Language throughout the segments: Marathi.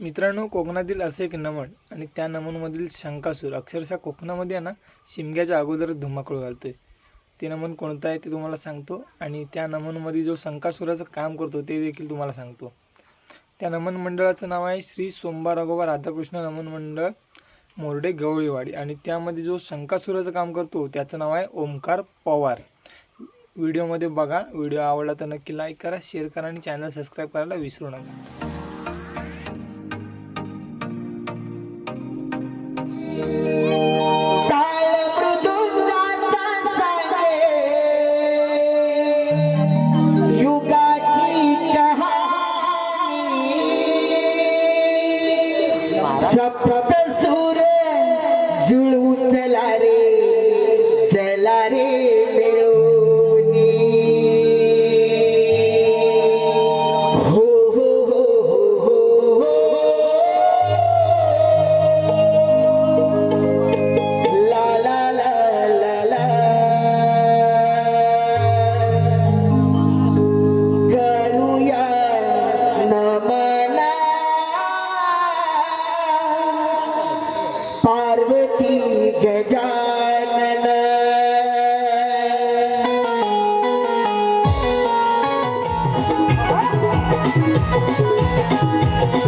मित्रांनो कोकणातील असे एक नमन आणि त्या नमनमधील शंकासूर अक्षरशः कोकणामध्ये आहे ना शिमग्याच्या अगोदरच धुमाकूळ घालतोय. ते नमन कोणतं आहे ते तुम्हाला सांगतो आणि त्या नमनमध्ये जो शंकासुराचं काम करतो ते देखील तुम्हाला सांगतो. त्या नमन मंडळाचं नाव आहे श्री सोमवार राघोबा राधाकृष्ण नमन मंडळ मोरडे गवळीवाडी आणि त्यामध्ये जो शंकासुराचं काम करतो त्याचं नाव आहे ओमकार पवार. व्हिडिओमध्ये बघा व्हिडिओ आवडला तर नक्की लाईक करा शेअर करा आणि चॅनल सबस्क्राईब करायला विसरू नका. Chapter Thank you.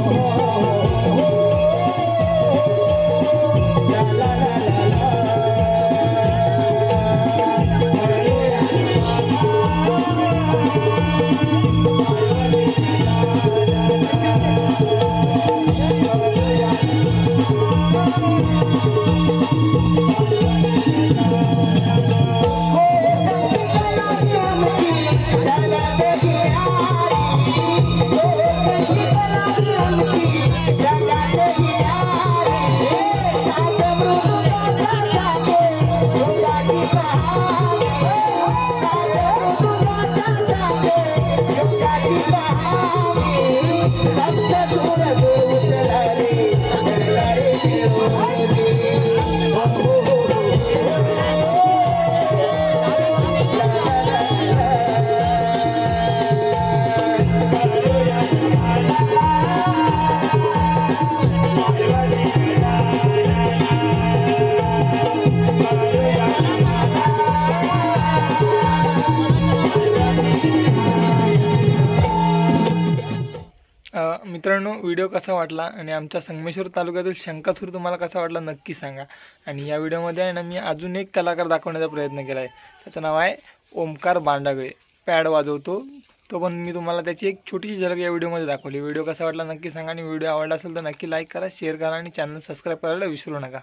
Oh, Deus. मित्रांनो व्हिडिओ कसा वाटला आणि आमच्या संगमेश्वर तालुक्यातील शंकासूर तुम्हाला कसा वाटला नक्की सांगा. आणि या व्हिडिओमध्ये आहे ना मी अजून एक कलाकार दाखवण्याचा प्रयत्न केला आहे त्याचं नाव आहे ओमकार बांडागळे. पॅड वाजवतो. तो पण मी तुम्हाला त्याची एक छोटीशी झलक या व्हिडिओमध्ये दाखवली. व्हिडिओ कसा वाटला नक्की सांगा आणि व्हिडिओ आवडला असेल तर नक्की लाईक करा शेअर करा आणि चॅनल सबस्क्राईब करायला विसरू नका.